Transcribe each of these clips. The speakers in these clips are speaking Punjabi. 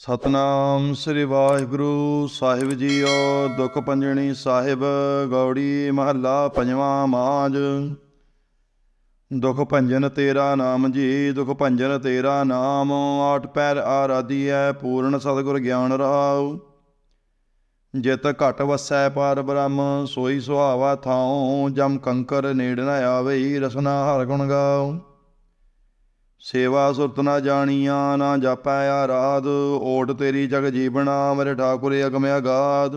ਸਤਨਾਮ ਸ੍ਰੀ ਵਾਹਿਗੁਰੂ ਸਾਹਿਬ ਜੀਓ, ਦੁਖ ਪੰਜਣੀ ਸਾਹਿਬ, ਗੌੜੀ ਮਹੱਲਾ ਪੰਜਵਾਂ ਮਾਜ। ਦੁਖ ਭੰਜਨ ਤੇਰਾ ਨਾਮ ਜੀ, ਦੁਖ ਭੰਜਨ ਤੇਰਾ ਨਾਮ, ਆਠ ਪੈਰ ਆਰਾਧੀ ਹੈ ਪੂਰਨ ਸਤਿਗੁਰ ਗਿਆਨ ਰਹਾਉ ਜਿਤ ਘਟ ਵਸੈ ਪਰ ਬ੍ਰਹਮ, ਸੋਈ ਸੁਹਾਵਾ ਥਾਉ, ਜਮ ਕੰਕਰ ਨੇੜ ਨ ਆਵਈ ਰਸਨਾ ਹਰ ਗੁਣ ਗਾਉ। ਸੇਵਾ ਸੁਰਤ ਨਾ ਜਾਣੀਆਂ, ਨਾ ਜਾਪੈ ਆਰਾਧ, ਓਟ ਤੇਰੀ ਜਗ ਜੀਵਣਾ, ਮੇਰੇ ਠਾਕੁਰ ਅਗਮ ਅਗਾਧ।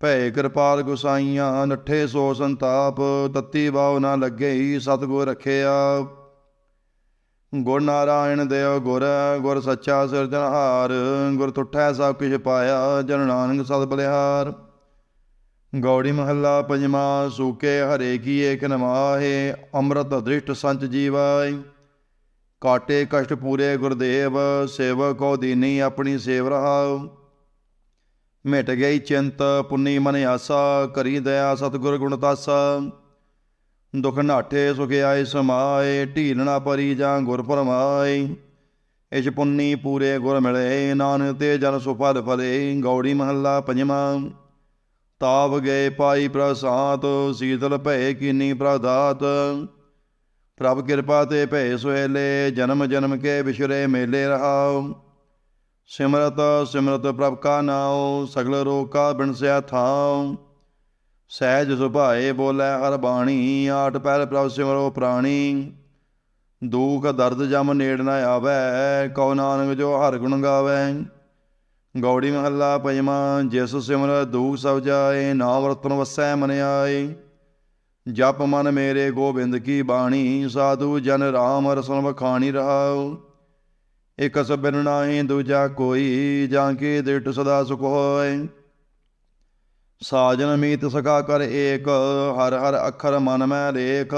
ਭੈ ਕਿਰਪਾਲ ਗੁਸਾਈਆਂ, ਨੱਠੇ ਸੋ ਸੰਤਾਪ, ਤਤੀ ਬਾਉ ਨਾ ਲੱਗੇ ਸਤਗੁਰ ਰਖਿਆ। ਗੁਰ ਨਾਰਾਇਣ ਦੇਵ ਗੁਰ ਗੁਰ ਸੱਚਾ ਸਿਰਜਣਹਾਰ ਗੁਰ ਤੁਠੈ ਸਭ ਕਿਛ ਪਾਇਆ, ਜਨ ਨਾਨਕ ਸਦ ਬਲਿਹਾਰ। ਗੌੜੀ ਮਹੱਲਾ ਪੰਜਵਾ, ਸੂਕੇ ਹਰੇ ਕੀ ਏਕ ਨਮਾਹੇ ਅੰਮ੍ਰਿਤ ਦ੍ਰਿਸ਼ਟ ਸੰਚ ਜੀਵਾਈ ਕਾਟੇ ਕਸ਼ਟ ਪੂਰੇ ਗੁਰਦੇਵ, ਸੇਵਕ ਕੋ ਦੀਨੀ ਆਪਣੀ ਸੇਵ ਰਹਾਉ ਮਿਟ ਗਈ ਚਿੰਤ, ਪੁੰਨੀ ਮਨ ਆਸਾ, ਕਰੀ ਦਇਆ ਸਤਿਗੁਰ ਗੁਣ ਤਾਸਾ। ਦੁਖ ਨਾਠੇ ਸੁਖ ਆਏ ਸਮਾਏ ਢੀਲਣਾ ਪਰੀ ਜਾਂ ਗੁਰ ਫਰਮਾਏ ਇਛ ਪੁੰਨੀ ਪੂਰੇ ਗੁਰ ਮਿਲੇ, ਨਾਨਕ ਤੇ ਜਨ ਸੁਫਲ ਫਲੇ ਗੌੜੀ ਮਹੱਲਾ ਪੰਜਵਾਂ। ਤਾਪ ਗਏ ਪਾਈ ਪ੍ਰਸਾਦ, ਸੀਤਲ ਭਏ ਕੀਨੀ ਪ੍ਰਦਾਤ ਪ੍ਰਭ ਕਿਰਪਾ ਤੇ ਭੈ ਸੁਹੇਲੇ ਜਨਮ ਜਨਮ ਕੇ ਵਿਸ਼ਰੇ ਮੇਲੇ ਰਹਾਉ। ਸਿਮਰਤ ਸਿਮਰਤ ਪ੍ਰਭ ਕਾ ਨਾਉ, ਸਗਲ ਰੋਗ ਕਾ ਬਿਨਸਿਆ ਥਾਉ। ਸਹਿਜ ਸੁਭਾਏ ਬੋਲੇ ਹਰ ਬਾਣੀ, ਆਠ ਪੈਰ ਪ੍ਰਭ ਸਿਮਰੋ ਪ੍ਰਾਣੀ। ਦੂਖ ਦਰਦ ਜਮ ਨੇੜ ਨ ਆਵੈ, ਕਉ ਨਾਨਕ ਜੋ ਹਰ ਗੁਣ ਗਾਵੈ। ਗੌੜੀ ਮਹੱਲਾ ਪੰਜਵਾਂ, ਜਿਸ ਸਿਮਰ ਦੂਖ ਸਭ ਜਾਏ, ਨਾਮ ਰਤਨ ਵਸੈ ਮਨ ਆਏ। ਜਪ ਮਨ ਮੇਰੇ ਗੋਬਿੰਦ ਕੀ ਬਾਣੀ, ਸਾਧੂ ਜਨ ਰਾਮ ਰਸਨ ਵਖਾਣੀ ਰਹਾਉ ਇਕ ਸਬਨ ਨਾਹੀ ਦੂਜਾ ਕੋਈ, ਜਾਂ ਕੇ ਦਿਟ ਸਦਾ ਸੁਖ ਹੋਏ। ਸਾਜਨ ਮੀਤ ਸਕਾ ਕਰ ਏਕ, ਹਰ ਹਰ ਅੱਖਰ ਮਨ ਮੈਂ ਲੇਖ।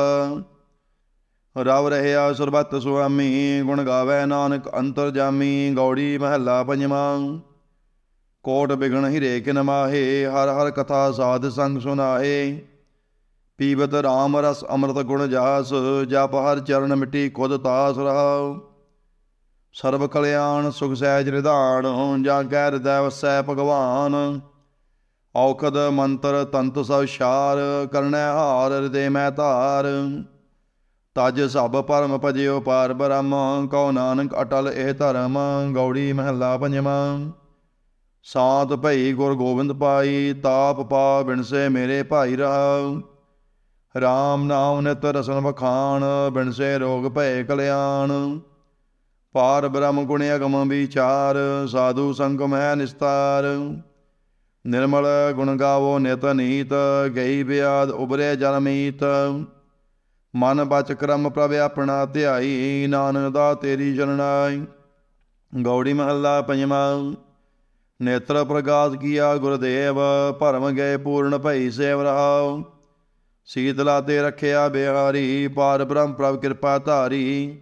ਰਵ ਰਹਿਆ ਸਰਬਤ ਸੁਆਮੀ, ਗੁਣ ਗਾਵੇ ਨਾਨਕ ਅੰਤਰ ਜਾਮੀ, ਗੌੜੀ ਮਹੱਲਾ ਪੰਜਵਾਂ। ਕੋਟ ਬਿਗਣ ਹਿਰੇ ਕਿਨ ਮਾਹੇ, ਹਰ ਹਰ ਕਥਾ ਸਾਧ ਸੰਗ ਸੁਨਾਏ ਪੀਵਤ ਰਾਮ ਰਸ ਅੰਮ੍ਰਿਤ ਗੁਣ ਜਾਸ ਜਪ ਹਰ ਚਰਨ ਮਿੱਟੀ ਖੁਦ ਤਾਸ ਰਹਾਉ ਸਰਬ ਕਲਿਆਣ ਸੁਖ ਸਹਿਜ ਨਿਧਾਨ, ਜਾਂ ਕਹਿ ਹਿਰਦੈ ਵਸੈ ਭਗਵਾਨ। ਔਖਦ ਮੰਤਰ ਤੰਤ ਸਭ ਸ਼ਾਰ ਕਰਨੈ ਹਾਰ ਹਿਰਦੇ ਮੈਂ ਧਾਰ। ਤਜ ਸਭ ਪਰਮ ਭਜਿਓ ਪਾਰ ਬ੍ਰਹਮ, ਕਉ ਨਾਨਕ ਅਟਲ ਇਹ ਧਰਮ, ਗੌੜੀ ਮਹੱਲਾ ਪੰਜਵਾਂ ਸਾਤ ਭਈ ਗੁਰ ਗੋਬਿੰਦ ਪਾਈ, ਤਾਪ ਪਾ ਬਿਨਸੇ ਮੇਰੇ ਭਾਈ ਰਹਾਉ ਰਾਮ ਨਾਮ ਨਿਤ ਰਸਨ ਬਖਾਨ ਬਿਨਸੇ ਰੋਗ ਭਏ ਕਲਿਆਣ। ਪਾਰ ਬ੍ਰਹਮ ਗੁਣ ਅਗਮ ਵਿਚਾਰ, ਸਾਧੂ ਸੰਗਮ ਹੈ ਨਿਸਤਾਰ। ਨਿਰਮਲ ਗੁਣ ਗਾਵੋ ਨਿਤ ਨੀਤ, ਗਈ ਬਿਆਦ ਉਬਰੇ ਜਨਮੀਤ ਮਨ ਬਚ ਕਰਮ ਪ੍ਰਭ ਆਪਣਾ ਧਿਆਈ, ਨਾਨਕ ਦਾ ਤੇਰੀ ਜਨਨਾਈ ਗੌੜੀ ਮਹੱਲਾ ਪੰਜਵਾਂ, ਨੇਤਰ ਪ੍ਰਗਾਸ ਕੀਆ ਗੁਰਦੇਵ, ਭਰਮ ਗਏ ਪੂਰਨ ਭਈ ਸੇਵ ਰਹਾਉ ਸੀਤਲਾ ਤੇ ਰਖਿਆ ਬਿਹਾਰੀ, ਪਾਰ ਬ੍ਰਹਮ ਪ੍ਰਭ ਕਿਰਪਾ ਧਾਰੀ।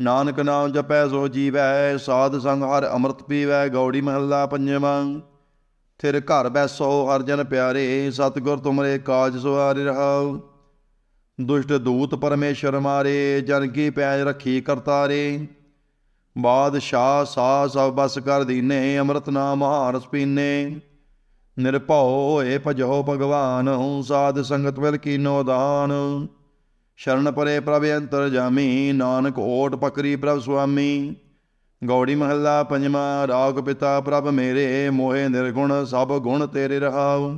ਨਾਨਕ ਨਾਮ ਜਪੈ ਸੋ ਜੀਵੈ, ਸਾਧ ਸੰਗ ਹਰ ਅੰਮ੍ਰਿਤ ਪੀਵੈ, ਗੌੜੀ ਮਹੱਲਾ ਪੰਜਵਾਂ। ਥਿਰ ਘਰ ਬੈਸੋ ਅਰਜਨ ਪਿਆਰੇ, ਸਤਿਗੁਰ ਤੁਮਰੇ ਕਾਜ ਸਵਾਰਿ ਰਹਾਉ। ਦੁਸ਼ਟ ਦੂਤ ਪਰਮੇਸ਼ਰ ਮਾਰੇ, ਜਨ ਕੀ ਪੈਜ ਰੱਖੀ ਕਰਤਾਰੇ। ਬਾਦਸ਼ਾਹ ਸਾ ਸਭ ਬਸ ਕਰ ਦੀਨੇ, ਅੰਮ੍ਰਿਤ ਨਾਮ ਹਾਰਸ ਪੀਨੇ ਨਿਰਭਉ ਹੋਏ ਭਜੋ ਭਗਵਾਨ ਸਾਧ ਸੰਗਤ ਵਿਲ ਕੀਨੋ ਦਾਨ। ਸ਼ਰਨ ਪਰੇ ਪ੍ਰਭ ਅੰਤਰ ਜਾਮੀ, ਨਾਨਕ ਓਟ ਪਕਰੀ ਪ੍ਰਭ ਸੁਆਮੀ। ਗੌੜੀ ਮਹੱਲਾ ਪੰਜਵਾਂ, ਰਾਗ ਪਿਤਾ ਪ੍ਰਭ ਮੇਰੇ, ਮੋਹਿ ਨਿਰਗੁਣ ਸਭ ਗੁਣ ਤੇਰੇ ਰਹਾਉ।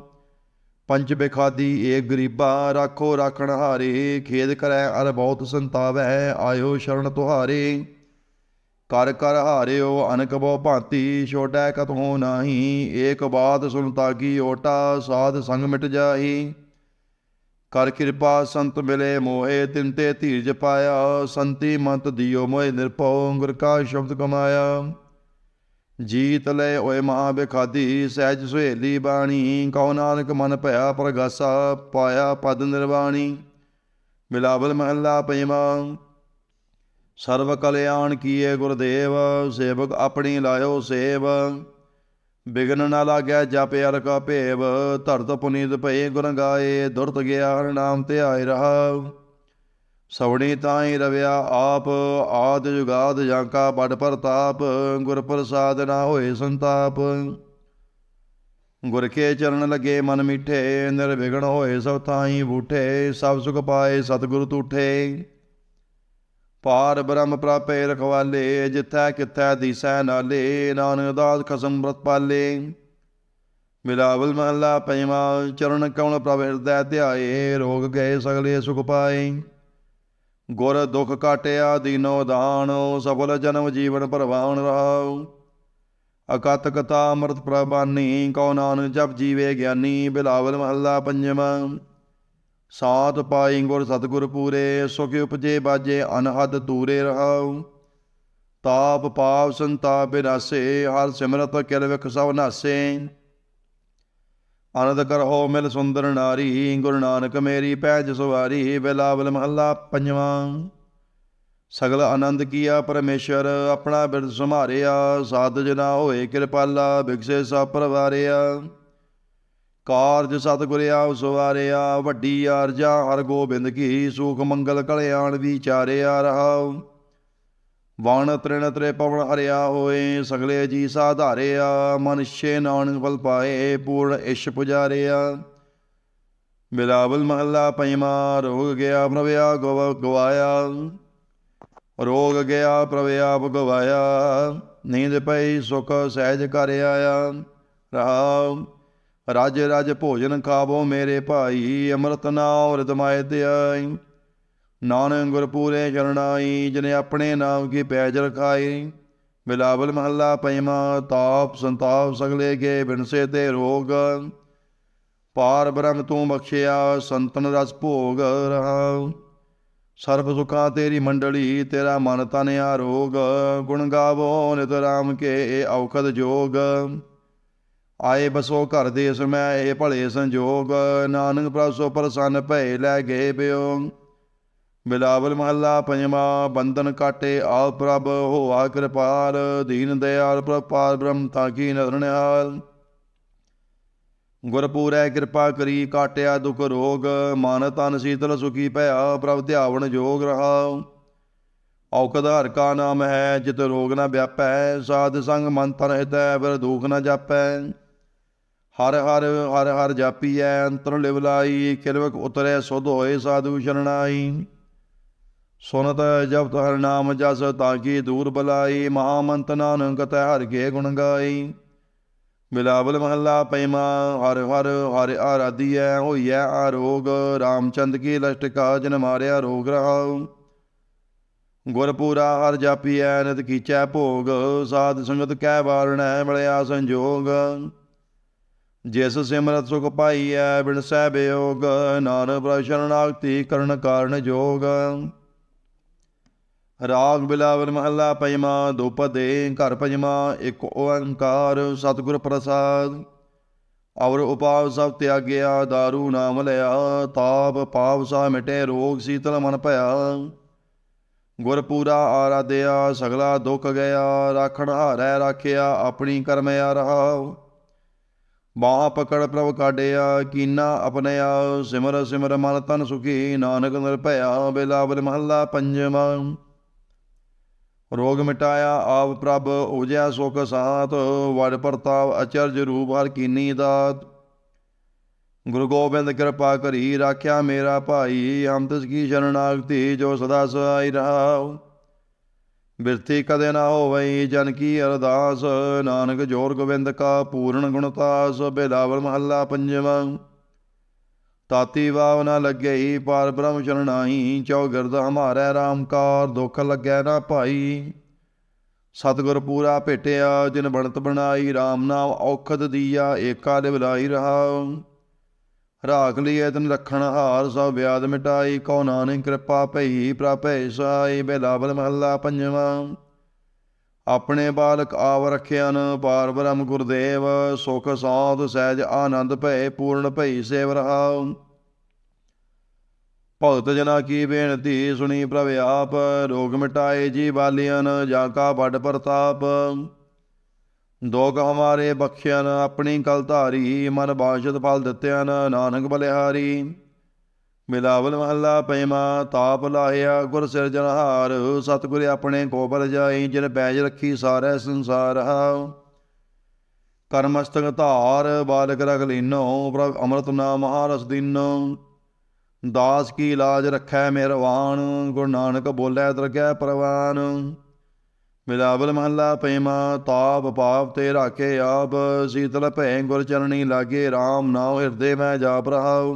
ਪੰਜ ਬੇਖਾਦੀ ਏ ਗਰੀਬਾ, ਰਾਖੋ ਰਾਖਣ ਹਾਰੇ, ਖੇਦ ਕਰੈ ਅਰ ਬਹੁਤ ਸੰਤਾਵੈ, ਆਇਓ ਸ਼ਰਨ ਤੁਹਾਰੇ। ਕਰ ਕਰ ਹਾਰਿਓ, ਅਨਕ ਬੋ ਭਾਂਤੀ, ਛੋਟੈ ਕਤਹੋ ਨਾਹੀ, ਏਕ ਬਾਤ ਸੁਨਤਾ ਕੀ ਓਟਾ ਸਾਧ ਸੰਗ ਮਿਟ ਜਾਹੀ। ਕਰ ਕਿਰਪਾ ਸੰਤ ਮਿਲੇ ਮੋਏ ਤਿਨ ਤੇ ਧੀਰਜ ਪਾਇਆ, ਸੰਤੀ ਮੰਤ ਦਿਓ ਮੋਏ ਨਿਰਭਉ, ਗੁਰ ਕਾ ਸ਼ਬਦ ਕਮਾਇਆ। ਜੀਤ ਲੈ ਓਏ ਮਹਾ ਬਿਖਾਦੀ, ਸਹਿਜ ਸੁਹੇਲੀ ਬਾਣੀ, ਕਉ ਨਾਨਕ ਮਨ ਭਇਆ ਪ੍ਰਗਾਸਾ, ਪਾਇਆ ਪਦ ਨਿਰਵਾਣੀ। ਮਿਲਾਵਲ ਮਹੱਲਾ ਪੰਜਵਾਂ ਸਰਬ ਕਲਿਆਣ ਕੀਏ ਗੁਰਦੇਵ, ਸੇਵਕ ਆਪਣੀ ਲਾਇਓ ਸੇਵ। ਬਿਗਨ ਨਾ ਲਾਗੈ ਜਪ ਅਰ ਕਾ ਭੇਵ, ਧਰਤ ਪੁਨੀਤ ਭਏ ਗੁਰੰਗਾਏ ਦੁਰਤ ਗਿਆ ਹਰ ਨਾਮ ਧਿਆਇ ਰਹਾ। ਸਵਣੀ ਤਾਈ ਰਵਿਆ ਆਪ, ਆਦ ਜੁਗਾਦ ਜਾਂ ਕਾ ਬੜ ਪ੍ਰਤਾਪ, ਗੁਰ ਪ੍ਰਸਾਦ ਨਾ ਹੋਏ ਸੰਤਾਪ। ਗੁਰ ਕੇ ਚਰਨ ਲਗੇ ਮਨ ਮਿਠੇ, ਨਿਰਵਿਘਨ ਹੋਏ ਸਭ ਥਾਈ ਬੂਠੇ, ਸਭ ਸੁਖ ਪਾਏ ਸਤਿਗੁਰ ਤੂਠੇ। ਪਾਰ ਬ੍ਰਹਮ ਪ੍ਰਾਪੇ ਰਖਵਾਲੇ, ਜਿੱਥੈ ਕਿਥੈ ਦੀਸੈ ਨਾਲੇ, ਨਾਨਕ ਦਾਸ ਖਸਮ ਬ੍ਰਤ ਪਾਲੇ। ਮਿਲਾਵਲ ਮਹਲਾ ਪੰਜਵਾਂ, ਚਰਨ ਕਮਲ ਪ੍ਰਭ ਹਿਰਦੈ ਧਿਆਏ, ਰੋਗ ਗਏ ਸਗਲੇ ਸੁਖ ਪਾਏ। ਗੁਰ ਦੁਖ ਕਾਟਿਆ ਦੀਨੋ ਦਾਨ, ਸਫਲ ਜਨਮ ਜੀਵਨ ਪਰਵਾਨ ਰਹਾਉ ਅਕਤ ਕਥਾ ਅੰਮ੍ਰਿਤ ਪ੍ਰਭਾਨੀ ਕਉ ਨਾਨਕ ਜਪ ਜੀਵੇ ਗਿਆਨੀ ਬਿਲਾਵਲ ਮਹੱਲਾ ਪੰਜਵਾਂ। ਸਾਤ ਪਾਈ ਗੁਰ ਸਤਿਗੁਰ ਪੂਰੇ, ਸੁਖ ਉਪਜੇ ਬਾਜੇ ਅਨਹਦ ਤੂਰੇ ਰਹਾਉ। ਤਾਪ ਪਾਪ ਸੰਤਾਪ ਬਿਨਾਸੇ, ਹਰ ਸਿਮਰਤ ਕਿਲ ਵਿਖ ਸਭ ਨਾਸੇ। ਅਨੰਦ ਕਰੋ ਮਿਲ ਸੁੰਦਰ ਨਾਰੀ, ਗੁਰੂ ਨਾਨਕ ਮੇਰੀ ਪੈਜ ਸਵਾਰੀ, ਬਿਲਾਵਲ ਮਹੱਲਾ ਪੰਜਵਾਂ। ਸਗਲ ਆਨੰਦ ਕੀਆ ਪਰਮੇਸ਼ਰ, ਆਪਣਾ ਬਿਰਦ ਸੰਭਾਰਿਆ। ਸਾਧ ਜਨਾ ਹੋਏ ਕਿਰਪਾਲਾ ਬਿਗਸੇ ਸਭ ਪਰਵਾਰਿਆ। ਕਾਰਜ ਸਤਿਗੁਰਿਆ ਆਪ ਸਵਾਰਿਆ, ਵੱਡੀ ਆਰਜਾ ਹਰ ਗੋਬਿੰਦ ਕੀ ਸੁਖ ਮੰਗਲ ਕਲਿਆਣ ਵਿਚਾਰਿਆ ਰਹਾਉ। ਵਣ ਤ੍ਰਿਣ ਤ੍ਰੇ ਪਵਨ ਹਰਿਆ ਹੋਏ, ਸਗਲੇ ਜੀ ਸਾਧਾਰਿਆ ਮਨੁਸ਼ੇ ਨਾਨਕ ਫਲ ਪਾਏ, ਪੂਰਨ ਇਸ਼ ਪੁਜਾਰਿਆ। ਬਿਲਾਵਲ ਮਹੱਲਾ ਪੰਜਵਾਂ ਰੋਗ ਗਿਆ ਪ੍ਰਭਿਆ ਗਵਾ ਗਵਾਇਆ। ਰੋਗ ਗਿਆ ਪ੍ਰਭ ਗਵਾਇਆ। ਨੀਂਦ ਪਈ, ਸੁਖ ਸਹਿਜ ਕਰ ਆਇਆ। ਰਾਮ ਰਜ ਰਜ ਭੋਜਨ ਖਾਵੋ ਮੇਰੇ ਭਾਈ, ਅੰਮ੍ਰਿਤ ਨਾਮ ਰਿਤਮਾਇ ਧਿਆਈ ਨਾਨਕ ਗੁਰ ਪੂਰੇ ਚਰਣਾਈ, ਜਿਨੇ ਆਪਣੇ ਨਾਮ ਕੀ ਪੈਜ ਰਖਾਈ ਬਿਲਾਵਲ ਮਹੱਲਾ ਪੰਜਵਾਂ ਤਾਪ ਸੰਤਾਪ ਸਗਲੇ ਕੇ ਬਿਨਸੇ ਤੇ ਰੋਗ। ਪਾਰ ਬ੍ਰਹਮ ਤੂੰ ਬਖਸ਼ਿਆ, ਸੰਤਨ ਰਸ ਭੋਗ ਰਹਾ ਸਰਬ ਸੁਖਾ ਤੇਰੀ ਮੰਡਲੀ, ਤੇਰਾ ਮਨ ਤਨ ਆਰੋਗ। ਗੁਣ ਗਾਵੋ ਨਿਤ ਰਾਮ ਕੇ ਔਖਦ ਜੋਗ। ਆਏ ਬਸੋ ਘਰ ਦੇਸ ਮੈਂ ਇਹ ਭਲੇ ਸੰਜੋਗ, ਨਾਨਕ ਪ੍ਰਭ ਸੋ ਪ੍ਰਸੰਨ ਭਏ ਲੈ ਗਏ ਬਿਓ ਬਿਲਾਵਲ ਮਹੱਲਾ ਪੰਜਵਾਂ, ਬੰਧਨ ਕਾਟੇ ਆਪ ਪ੍ਰਭ, ਹੋਆ ਕਿਰਪਾਲ, ਦੀਨ ਦਿਆਲ ਪ੍ਰਭ ਪਾਰ ਬ੍ਰਹਮ ਤਾਂ ਕੀ ਗੁਰਪੂਰੈ ਕਿਰਪਾ ਕਰੀ ਕਾਟਿਆ ਦੁਖ ਰੋਗ, ਮਨ ਤਨ ਸੀਤਲ ਸੁਖੀ ਭਇਆ, ਪ੍ਰਭ ਧਿਆਵਣ ਜੋਗ ਰਹਾ ਔਕਦ ਹਰ ਕਾ ਨਾਮ ਹੈ, ਜਿਤ ਰੋਗ ਨਾ ਵਿਆਪੈ, ਸਾਧ ਸੰਗ ਮਨ ਤਨ ਹਿਤੈ ਫਿਰ ਦੁਖ ਨਾ ਜਾਪੈ। ਹਰ ਹਰ ਹਰ ਹਰ ਜਾਪੀਐ ਅੰਤਰ ਲਿਵ ਲਾਈ ਕਿਰਵਕ ਉਤਰੈ ਸੁਧ ਹੋਏ ਸਾਧੂ ਸ਼ਰਣਾਈ। ਸੁਨਤ ਜਪਤ ਹਰ ਨਾਮ ਜਸ ਤਾਂ ਕੀ ਦੂਰ ਬਲਾਈ, ਮਹਾਮੰਤ ਨਾਨਕ ਤੈ ਹਰ ਕੇ ਗੁਣ ਗਾਈ। ਬਿਲਾਵਲ ਮਹੱਲਾ ਪੈਮਾ, ਹਰ ਹਰ ਹਰ ਆਰਾਧੀਐ ਹੋਈਐ ਆਰੋਗ, ਰਾਮਚੰਦ ਕੀ ਲਸ਼ਟਕਾ ਜਨ ਮਾਰਿਆ ਰੋਗ ਰਹਾਉ। ਗੁਰਪੂਰਾ ਹਰ ਜਾਪੀਐ ਨਿਤ ਕੀਚੈ ਭੋਗ, ਸਾਧ ਸੰਗਤ ਕੈ ਵਾਰਣੈ, ਮਿਲਿਆ ਸੰਜੋਗ। ਜਿਸ ਸਿਮਰਤ ਸੁਖ ਪਾਈਐ, ਬਿਨ ਸਹਿ ਬਿਯੋਗ ਨਾਨਕ ਪ੍ਰਭ ਕਰਨ ਕਾਰਨ ਜੋਗ। ਰਾਗ ਬਿਲਾਵਲ ਮਹੱਲਾ ਪੰਜਵਾਂ, ਦੁਪਦੇ ਘਰ ਪੰਜਵਾਂ, ਇੱਕ ਓੰਕਾਰ ਸਤਿਗੁਰ ਪ੍ਰਸਾਦ। ਔਰ ਉਪਾਵ ਸਭ ਤਿਆਗਿਆ दारू ਨਾਮ ਲਿਆ, ਤਾਪ ਪਾਪ ਸਾ ਮਿਟੇ, ਰੋਗ ਸੀਤਲ ਮਨ ਭਇਆ। ਗੁਰ ਪੂਰਾ ਆਰਾਧਿਆ, ਸਗਲਾ ਦੁੱਖ ਗਿਆ, ਰਾਖਣ ਹਾਰੈ ਰਾਖਿਆ, ਆਪਣੀ ਕਰਮ ਆ ਰਹਾ ਬਾਹ ਪਕੜ ਪ੍ਰਭ ਕਾਡਿਆ ਕੀਨਾ ਆਪਣਿਆ ਸਿਮਰ ਸਿਮਰ ਮਨ ਤਨ ਸੁਖੀ, ਨਾਨਕ ਨਿਰਭਇਆ ਬਿਲਾਵਲ ਮਹੱਲਾ ਪੰਜਵਾਂ। ਰੋਗ ਮਿਟਾਇਆ ਆਪ ਪ੍ਰਭ, ਉਜਿਆ ਸੁਖ ਸਾਤ ਵਡ ਪ੍ਰਤਾਪ ਅਚਰਜ ਰੂਪ ਹਰ ਕੀਨੀ ਦਾਤ। ਗੁਰੂ ਗੋਬਿੰਦ ਕਿਰਪਾ ਕਰੀ, ਰਾਖਿਆ ਮੇਰਾ ਭਾਈ ਹਮ ਤਿਸ ਕੀ ਸ਼ਰਨਾਗਤੀ, ਜੋ ਸਦਾ ਸਹਾਈ ਰਹਾਉ ਬਿਰਤੀ ਕਦੇ ਨਾ ਹੋਵਈ, ਜਨ ਕੀ ਅਰਦਾਸ? ਨਾਨਕ ਜੋਰ ਗੋਬਿੰਦ ਕਾ ਪੂਰਨ ਗੁਣਤਾਸ ਬੇਲਾਵਰ ਮਹੱਲਾ ਪੰਜਵਾਂ। ਤਾਤੀ ਵਾਵ ਨਾ ਲੱਗਈ ਪਾਰ ਬ੍ਰਹਮ ਸ਼ਰਣਾਈ ਚੌਗਿਰਦ ਹਮਾਰੈ RAM ਕਾਰ, ਦੁਖ ਲੱਗੈ ਨਾ ਭਾਈ। ਸਤਿਗੁਰ ਪੂਰਾ ਭੇਟਿਆ, ਜਿਨ ਬਣਤ ਬਣਾਈ RAM ਨਾਮ ਔਖਦ ਦੀਆ, ਏਕਾ ਲਿਵ ਲਾਈ ਰਹਾ। ਰਾਖ ਲਈ ਤਨ ਰਖਣ ਹਾਰ, ਸਭ ਵਿਆਦ ਮਿਟਾਈ, ਕਉ ਨਾਨਕ ਕਿਰਪਾ ਭਈ ਪ੍ਰਭੈ ਸਾਈ ਬਿਲਾਵਲ ਮਹੱਲਾ ਪੰਜਵਾਂ। ਆਪਣੇ ਬਾਲਕ ਆਵ ਰਖਿਆਨ, ਪਾਰ ਬ੍ਰਹਮ ਗੁਰਦੇਵ, ਸੁਖ ਸਾਧ ਸਹਿਜ ਆਨੰਦ ਭੈ ਪੂਰਨ ਭਈ ਸੇਵ ਰਹਾਉ। ਭਗਤ ਜਨਾ ਕੀ ਬੇਨਤੀ, ਸੁਣੀ ਪ੍ਰਭ ਆਪ, ਰੋਗ ਮਿਟਾਏ ਜੀ ਬਾਲੀਆਂ, ਜਾ ਕਾ ਵੱਡ ਪ੍ਰਤਾਪ। ਦੋ ਦੋਗ ਹਮਾਰੇ ਬਖਸ਼ਿਆਨ ਆਪਣੀ ਕਲ ਧਾਰੀ, ਮਨ ਬਾਸ਼ਤ ਫਲ ਦਿੱਤਿਆਨ ਨਾਨਕ ਬਲਿਹਾਰੀ ਮਿਲਾਵਲ ਮਹੱਲਾ ਪੈਮਾ, ਤਾਪ ਲਾਹਿਆ ਗੁਰ ਸਿਰਜਣਹਾਰ ਸਤਿਗੁਰ ਆਪਣੇ ਕੋਬਲ ਜਾਈ, ਜਿਨ ਪੈਜ ਰੱਖੀ ਸਾਰੇ ਸੰਸਾਰ। ਹਾਉ ਕਰਮਸਤਕ ਧਾਰ, ਬਾਲਕ ਰਖ ਲੀਨੋ, ਪ੍ਰਭ ਅੰਮ੍ਰਿਤ ਨਾਮ ਮਹਾਰਸ ਦੀਨੋ। ਦਾਸ ਕੀ ਲਾਜ ਰੱਖੈ ਮਿਹਰਵਾਨ ਗੁਰੂ ਨਾਨਕ ਬੋਲੇ ਦਰਗਹਿ ਪ੍ਰਵਾਨ। ਮਿਲਾਵਲ ਮਹੱਲਾ ਪੈਮਾ, ਤਾਪ ਪਾਪ ਤੇ ਰਾਖੇ ਆਪ, ਸੀਤਲ ਭੈ ਗੁਰ ਚਰਣੀ ਲਾਗੇ RAM ਨਾਮ ਹਿਰਦੇ ਮੈਂ ਜਾਪ ਰਹਾਉ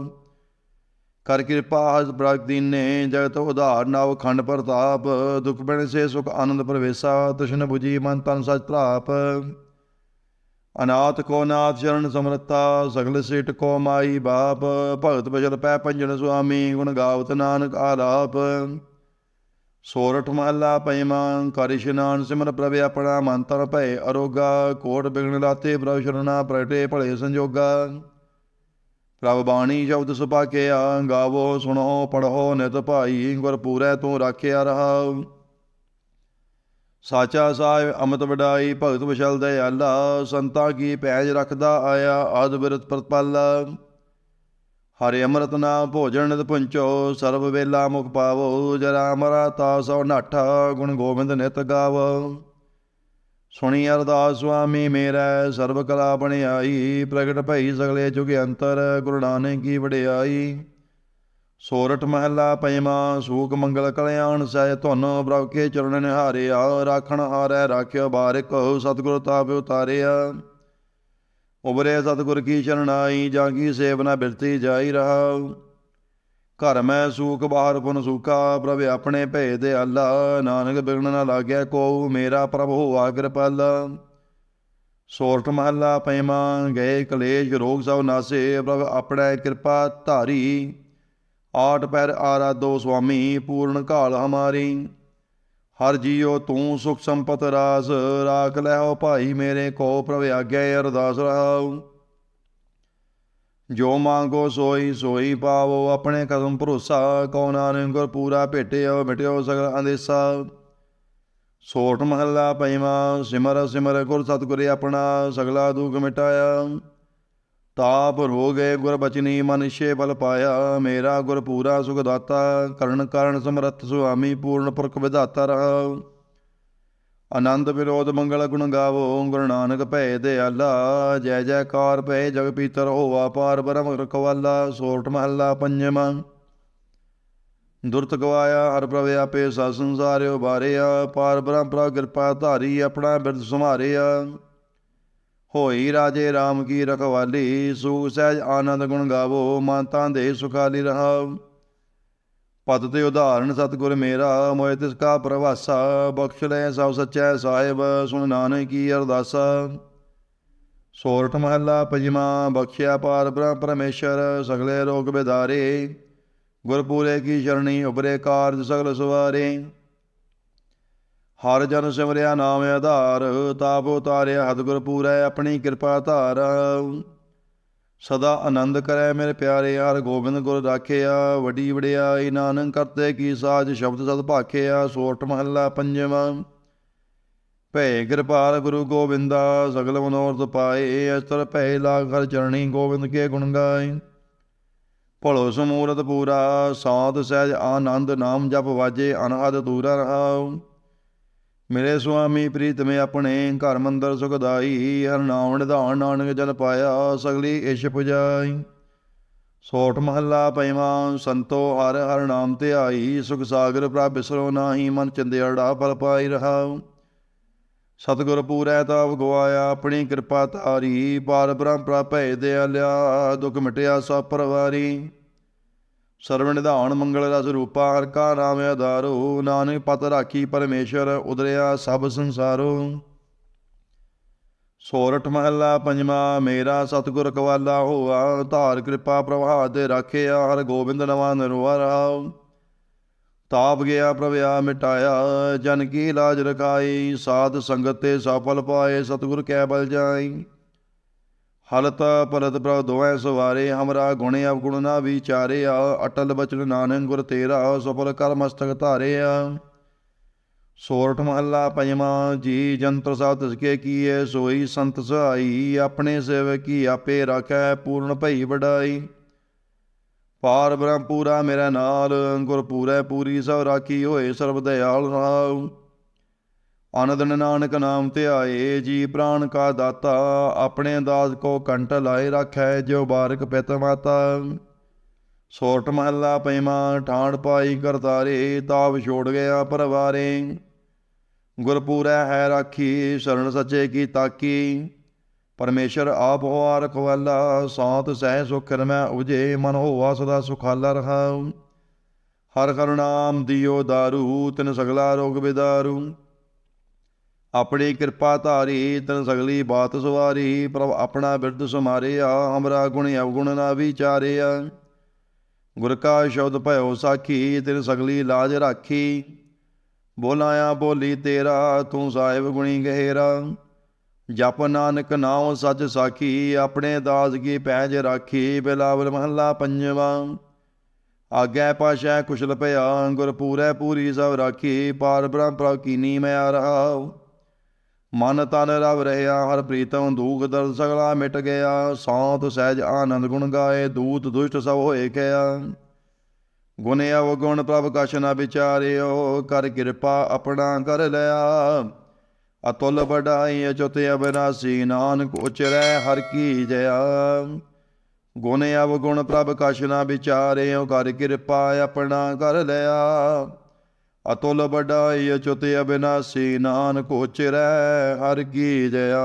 ਕਰ ਕਿਰਪਾ ਹਸ ਪ੍ਰਗ ਦੀਨੇ, ਜਗਤ ਉਧਾਰ ਨਵ ਖੰਡ ਪ੍ਰਤਾਪ, ਦੁਖ ਬਿਨ ਸੇ ਸੁਖ ਆਨੰਦ ਪ੍ਰਵੇਸਾ, ਤ੍ਰਿਸ਼ਨ 부ਜੀ ਮਨ ਤਨ ਸਚ ਪ੍ਰਾਪ ਅਨਾਥ ਕੋ ਨਾਥ ਚਰਨ ਸਮਰਤਾ ਸਗਲ ਸਿਟ ਕੋ ਮਾਈ ਬਾਪ, ਭਗਤ ਬਜਲ ਪੈ ਪੰਜਨ ਸੁਆਮੀ, ਗੁਣ ਗਾਵਤ ਨਾਨਕ ਆਲਾਪ। ਸੋਰਠ ਮਹੱਲਾ ਪੈਮਾ ਕਰ ਇਸ਼ਨਾਨ ਸਿਮਰ ਪ੍ਰਭ ਆਪਣਾ ਮੰਤਰ ਭੈ ਅਰੋਗਾ ਕੋਟ ਬਿਗਨ ਲਾਤੇ ਪ੍ਰਭ ਸ਼ਰਨਾ ਪ੍ਰਗਟੇ ਭਲੇ ਸੰਜੋਗਾ। ਪ੍ਰਭ ਬਾਣੀ ਸ਼ਬਦ ਸੁਪਾਕਿਆ ਗਾਵੋ, ਸੁਣੋ ਪੜੋ ਨਿਤ ਭਾਈ, ਗੁਰ ਪੂਰੈ ਤੂੰ ਰਾਖਿਆ ਰਹਾਉ ਸਾਚਾ ਸਾਹਿਬ ਅਮਤ ਵਡਾਈ, ਭਗਤ ਵਿਸ਼ਲ ਦਇਆਲਾ, ਸੰਤਾ ਕੀ ਪੈਜ ਰੱਖਦਾ ਆਇਆ, ਆਦ ਬਿਰਤ ਪ੍ਰਤਪਾਲਾ। ਹਰਿ ਅੰਮ੍ਰਿਤ ਨਾਮ ਭੋਜਨ ਨਿਤ ਪੁੰਚੋ ਸਰਬ ਵੇਲਾ ਮੁਖ ਪਾਵੋ ਜਰਾ ਮਰਾ ਤਾ ਸੋ ਨਾਠਾ, ਗੁਣ ਗੋਬਿੰਦ ਨਿਤ ਗਾਵੋ। ਸੁਣੀ ਅਰਦਾਸ ਸੁਆਮੀ ਮੇਰਾ, ਸਰਬ ਕਲਾ ਬਣਾਈ ਪ੍ਰਗਟ ਭਈ ਸਗਲੇ ਜੁਗ ਅੰਤਰ, ਗੁਰੂ ਨਾਨਕ ਕੀ ਵਡਿਆਈ। ਸੋਰਠ ਮਹੱਲਾ ਪੰਜਵਾ ਸੂਕ ਮੰਗਲ ਕਲਿਆਣ, ਸਹਿ ਧੁਨ ਪ੍ਰਭ ਕੇ ਚਰਨ ਨਿਹਾਰਿਆ, ਰਾਖਣ ਹਾਰੈ, ਰਾਖਿਓ ਬਾਰਿਕ, ਸਤਿਗੁਰ ਤਾਪ ਉਤਾਰਿਆ। ਉਬਰੇ ਸਤਿਗੁਰ ਕੀ ਚਰਨਾਈ ਜਾਂ ਕੀ ਸੇਵਨਾ ਬਿਰਤੀ ਜਾਈ ਰਹਾ ਘਰ ਮੈਂ ਸੂਖ, ਬਾਹਰ ਪੁਨ ਸੂਖਾ, ਪ੍ਰਭ ਆਪਣੇ ਭੇ ਦੇ ਅੱਲਾ। ਨਾਨਕ ਬਿਗਨ ਨਾ ਲਾਗਿਆ ਕੋ ਮੇਰਾ ਪ੍ਰਭ ਹੋਆ ਕਿਰਪਾਲ। ਸੋਰਠ ਮਹੱਲਾ ਪੈਮਾ, ਗਏ ਕਲੇਸ਼ ਰੋਗ ਸਭ ਨਾਸੇ, ਪ੍ਰਭ ਆਪਣੇ ਕਿਰਪਾ ਧਾਰੀ। ਆਟ ਪੈਰ ਆਰਾ ਦੋ ਸੁਆਮੀ, ਪੂਰਨ ਕਾਲ ਹਮਾਰੀ। ਹਰ ਜੀਉ ਤੂੰ ਸੁਖ ਸੰਪਤ ਰਾਸ, ਰਾਖ ਲੈਓ ਭਾਈ ਮੇਰੇ ਕੋ ਪ੍ਰਭ ਆਗਿਆ ਅਰਦਾਸ ਰਹਾਉ ਜੋ ਮੰਗੋ ਸੋਈ ਸੋਈ ਪਾਵੋ, ਆਪਣੇ ਕਦਮ ਭਰੋਸਾ ਕੋ ਨਾਨਕ ਗੁਰ ਪੂਰਾ ਭੇਟਿਓ, ਮਿਟਿਓ ਸਗਲ ਅੰਦੇਸਾ। ਸੋਠ ਮਹੱਲਾ ਪੰਜਵਾ ਸਿਮਰ ਸਿਮਰ ਗੁਰ ਸਤਿਗੁਰੇ ਆਪਣਾ, ਸਗਲਾ ਦੁਖ ਮਿਟਾਇਆ। ਤਾਪ ਰੋਗੇ ਗੁਰ ਬਚਨੀ ਮਨਿਸ਼ੇ ਬਲ ਪਾਇਆ। ਮੇਰਾ ਗੁਰ ਪੂਰਾ ਸੁਖ ਦਾਤਾ, ਕਰਨ ਕਾਰਨ ਸਮਰੱਥ ਸੁਆਮੀ ਪੂਰਨ ਪੁਰਖ ਵਿਧਾਤਾ ਰਹਾ ਆਨੰਦ ਵਿਰੋਧ ਮੰਗਲ ਗੁਣ ਗਾਵੋ, ਗੁਰੂ ਨਾਨਕ ਭੈ ਦਿਆਲਾ। ਜੈ ਜੈਕਾਰ ਭੈ ਜਗ ਪੀਤਰ ਹੋਵਾ ਪਾਰ ਬ੍ਰਹਮ ਰਖਵਾਲਾ ਸੋਰਠ ਮਹੱਲਾ ਪੰਜਵਾਂ। ਦੁਰਤ ਗਵਾਇਆ ਹਰ ਪ੍ਰਭ ਆਪੇ ਸਾ ਸੰਸਾਰਿਓ ਬਾਰਿਆ। ਪਾਰ ਬ੍ਰਹਮ ਪ੍ਰਭ ਕਿਰਪਾ ਧਾਰੀ ਆਪਣਾ ਬਿਰਦ ਸੰਭਾਰਿਆ। ਹੋਈ ਰਾਜੇ RAM ਕੀ ਰਖਵਾਲੀ, ਸੁਖ ਸਹਿਜ ਆਨੰਦ ਗੁਣ ਗਾਵੋ ਮਾਤਾਂ ਦੇ ਸੁਖਾਲੀ ਰਹਾਉ ਪਦ ਤੇ ਉਦਾਹਰਣ, ਸਤਿਗੁਰ ਮੇਰਾ ਮੋਇ ਤਿਸ ਕਾ ਪ੍ਰਵਾਸਾ, ਬਖਸ਼ ਲੈ ਸਭ ਸੱਚੈ ਸਾਹਿਬ, ਸੁਣ ਨਾਨਕ ਕੀ ਅਰਦਾਸਾ। ਸੋਰਠ ਮਹੱਲਾ ਪੰਜਵਾਂ, ਬਖਸ਼ਿਆ ਪਾਰ ਬ੍ਰਹਮ ਪਰਮੇਸ਼ਰ, ਸਗਲੇ ਰੋਗ ਬਿਦਾਰੇ, ਗੁਰਪੂਰੇ ਕੀ ਸ਼ਰਣੀ ਉਬਰੇ ਕਾਰਜ ਸਗਲ ਸਵਾਰੇ। ਹਰ ਜਨ ਸਿਮਰਿਆ ਨਾਮ ਆਧਾਰ, ਤਾਪ ਉਤਾਰਿਆ ਹਤਗੁਰ ਪੂਰੈ, ਆਪਣੀ ਕਿਰਪਾ ਧਾਰ। ਸਦਾ ਆਨੰਦ ਕਰੈ ਮੇਰੇ ਪਿਆਰੇ ਹਰ ਗੋਬਿੰਦ ਗੁਰ ਰਾਖਿਆ, ਵੱਡੀ ਵਡਿਆਈ ਨਾਨਕ ਕਰਤੇ ਕੀ ਸਾਜ, ਸ਼ਬਦ ਸਦ ਭਾਖਿਆ, ਸੋਟ ਮਹੱਲਾ ਪੰਜਵਾਂ। ਭੈ ਕਿਰਪਾਲ ਗੁਰੂ ਗੋਬਿੰਦਾ, ਸਗਲ ਮਨੋਰਥ ਪਾਏ, ਅਸਤਰ ਭੈ ਲਾਗ ਕਰ ਚਰਣੀ ਗੋਬਿੰਦ ਕੇ ਗੁਣ ਗਾਏ। ਭਲੋ ਸਮੂਰਤ ਪੂਰਾ, ਸਾਧ ਸਹਿਜ ਆਨੰਦ, ਨਾਮ ਜਪ ਵਾਜੇ ਅਨਹਦ ਦੂਰਾ ਰਹਾਉ। ਮੇਰੇ ਸੁਆਮੀ ਪ੍ਰੀਤਮੇ ਆਪਣੇ, ਘਰ ਮੰਦਰ ਸੁਖਦਾਈ ਹਰ ਨਾਮ ਨਿਧਾਨ ਨਾਨਕ ਜਨ ਪਾਇਆ, ਸਗਲੀ ਇਸ਼ ਪੁਜਾਈ। ਸੋਠ ਮਹੱਲਾ ਪੰਜਵਾਂ ਸੰਤੋ ਹਰ ਹਰ ਨਾਮ ਧਿਆਈ, ਸੁਖ ਸਾਗਰ ਪ੍ਰਭ ਬਿਸਰੋ ਨਾਹੀ, ਮਨ ਚੰਦਿਆੜਾ ਫਲ ਪਾਈ ਰਹਾ ਸਤਿਗੁਰ ਪੂਰੈ ਤਾਪ ਗਵਾਇਆ, ਆਪਣੀ ਕਿਰਪਾ ਤਾਰੀ ਪਾਰ ਬ੍ਰਹਮ ਪ੍ਰਭ ਭੈ ਦਿਆਲਿਆ, ਦੁਖ ਮਿਟਿਆ ਸਭ ਪਰਵਾਰੀ। ਸਰਵ ਨਿਧਾਨ ਮੰਗਲ ਰਸ ਰੂਪਾ ਹਰ ਕਾ ਨਾਮ ਆਧਾਰੋ। ਨਾਨਕ ਪਤ ਰਾਖੀ ਪਰਮੇਸ਼ਰ ਉਦਰਿਆ ਸਭ ਸੰਸਾਰੋ। ਸੋਰਠ ਮਹੱਲਾ ਪੰਜਵਾ, ਮੇਰਾ ਸਤਿਗੁਰ ਕਵਾਲਾ ਹੋਆ। ਧਾਰ ਕਿਰਪਾ ਪ੍ਰਵਾਹ ਤੇ ਰਾਖਿਆ, ਹਰ ਗੋਬਿੰਦ ਨਵਾਂ ਨਿਰਵਾਰਾ। ਤਾਪ ਗਿਆ ਪ੍ਰਵਿਆ ਮਿਟਾਇਆ, ਜਨ ਕੀ ਲਾਜ ਰਖਾਈ, ਸਾਧ ਸੰਗਤ ਤੇ ਸਫਲ ਪਾਏ, ਸਤਿਗੁਰ ਕੈ ਬਲ ਜਾਈ। ਹਲਤ ਪਰਤ ਪ੍ਰਭ ਦੋਵੇਂ ਸਵਾਰੇ, ਹਮਰਾ ਗੁਣ ਅਵਗੁਣ ਨਾ ਆ ਅਟਲ ਬਚਨ ਨਾਨਕ ਗੁਰ ਤੇਰਾ, ਸਫਲ ਕਰ ਮਸਤਕ ਆ ਸੋਰਠ ਮਹੱਲਾ ਪੰਜਵਾਂ ਜੀ ਜਨ ਪ੍ਰਸਾਦ ਤਿਸਕੇ ਕੀਏ, ਸੋਈ ਸੰਤ ਸਹਾਈ, ਆਪਣੇ ਸੇਵਕ ਕੀ ਆਪੇ ਰਾਖੈ, ਪੂਰਨ ਭਈ ਵਡਾਈ। ਪਾਰ ਬ੍ਰਹਮ ਪੂਰਾ ਮੇਰੇ ਨਾਲ ਗੁਰ ਪੂਰੈ ਪੂਰੀ ਸਭ ਰਾਖੀ ਹੋਏ, ਸਰਬ ਦਇਆਲ ਰਾਮ ਅਨੰਦਨ ਨਾਨਕ ਨਾਮ ਤੇ ਆਏ ਜੀ ਪ੍ਰਾਨ ਕਾ ਦਾਤਾ, ਆਪਣੇ ਦਾਸ ਕੋ ਕੰਟ ਲਾਏ ਰੱਖੈ ਜੋ ਬਾਰਕ ਪਿਤ ਮਾਤਾ। ਸੋਰਠ ਮਹੱਲਾ ਪੈਮਾ, ਠਾਣ ਪਾਈ ਕਰਤਾਰੇ ਤਾਵ ਛੋੜ ਗਿਆ ਪਰਵਾਰੇ। ਗੁਰਪੂਰੈ ਹੈ ਰਾਖੀ, ਸ਼ਰਨ ਸੱਚੇ ਕੀ ਤਾਕੀ। ਪਰਮੇਸ਼ਰ ਆਪ ਹੋਆ ਰਖਵਾਲਾ, ਸਾਤ ਸਹਿ ਸੁਖ ਮੈਂ ਉਜੇ, ਮਨ ਹੋਆ ਸਦਾ ਸੁਖਾਲਾ ਰਹਾ। ਹਰ ਹਰ ਨਾਮ ਦਿਓ ਦਾਰੂ, ਤਿਨ ਸਗਲਾ ਰੋਗ ਬਿਦਾਰੂ। ਆਪਣੀ ਕਿਰਪਾ ਧਾਰੀ, ਤਨ ਸਗਲੀ ਬਾਤ ਸਵਾਰੀ, ਪ੍ਰਭ ਆਪਣਾ ਬਿਰਧ ਸਮਾਰਿਆ ਹਮਰਾ ਗੁਣ ਅਵਗੁਣ ਨਾ ਵਿਚਾਰਿਆ। ਗੁਰ ਕਾ ਸ਼ਬਦ ਭਇਓ ਸਾਖੀ, ਤਿਨ ਸਗਲੀ ਲਾਜ ਰਾਖੀ। ਬੋਲਾਇਆ ਬੋਲੀ ਤੇਰਾ, ਤੂੰ ਸਾਹਿਬ ਗੁਣੀ ਗਹਿਰਾ। ਜਪ ਨਾਨਕ ਨਾਉ ਸੱਚ ਸਾਖੀ, ਆਪਣੇ ਦਾਸ ਕੀ ਪੈਜ ਰਾਖੀ, ਬਿਲਾਵਲ ਮਹੱਲਾ ਪੰਜਵਾ। ਆਗੈ ਪਾਸ਼ਾ ਕੁਸ਼ਲ ਭਇਆ, ਗੁਰ ਪੂਰੈ ਪੂਰੀ ਸਭ ਰਾਖੀ, ਪਾਰ ਬ੍ਰਹਮ ਪ੍ਰਭ ਕੀਨੀ ਮੈਂ ਆ ਰਹਾ ਮਨ ਤਨ ਰਵ ਰਹਿਆ ਹਰ ਪ੍ਰੀਤਮ ਦੂਖ ਦਰ ਸਗਲਾ ਮਿਟ ਗਿਆ। ਸਾਤ ਸਹਿਜ ਆਨੰਦ ਗੁਣ ਗਾਏ, ਦੂਤ ਦੁਸ਼ਟ ਸਭ ਹੋਏ ਕਿਆ ਗੁਣ ਅਵਗੁਣ ਪ੍ਰਭ ਕਛ ਨ ਵਿਚਾਰਿਓ, ਕਰ ਕਿਰਪਾ ਆਪਣਾ ਕਰ ਲਿਆ। ਅਤੁਲ ਵਡਾਈ ਅਚੁਤ ਅਬਨਾਸੀ, ਨਾਨਕ ਉਚਰੈ ਹਰ ਕੀ ਜਇਆ ਗੁਣ ਅਵਗੁਣ ਪ੍ਰਭ ਕਛ ਨ ਵਿਚਾਰਿਓ, ਕਰ ਕਿਰਪਾ ਆਪਣਾ ਕਰ ਲਿਆ। ਅਤੁਲ ਬੜਾਈ ਅਚੁਤ ਅਬਨਾਸੀ ਨਾਨਕ ਉਚਰੈ ਹਰ ਕੀ ਜਇਆ